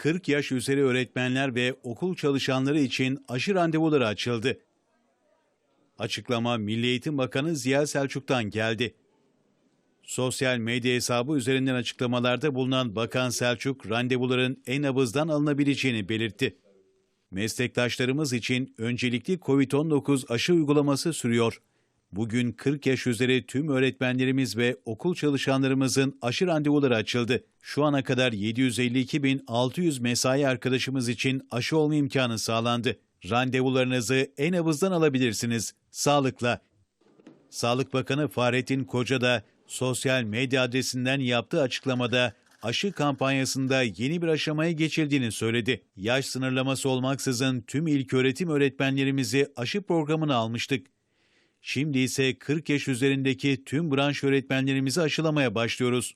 40 yaş üzeri öğretmenler ve okul çalışanları için aşı randevuları açıldı. Açıklama Milli Eğitim Bakanı Ziya Selçuk'tan geldi. Sosyal medya hesabı üzerinden açıklamalarda bulunan Bakan Selçuk, randevuların en nabızdan alınabileceğini belirtti. Meslektaşlarımız için öncelikli COVID-19 aşı uygulaması sürüyor. Bugün 40 yaş üzeri tüm öğretmenlerimiz ve okul çalışanlarımızın aşı randevuları açıldı. Şu ana kadar 752.600 mesai arkadaşımız için aşı olma imkanı sağlandı. Randevularınızı en nabızdan alabilirsiniz. Sağlıkla. Sağlık Bakanı Fahrettin Koca da sosyal medya adresinden yaptığı açıklamada aşı kampanyasında yeni bir aşamaya geçildiğini söyledi. Yaş sınırlaması olmaksızın tüm ilköğretim öğretmenlerimizi aşı programına almıştık. Şimdi ise 40 yaş üzerindeki tüm branş öğretmenlerimizi aşılamaya başlıyoruz.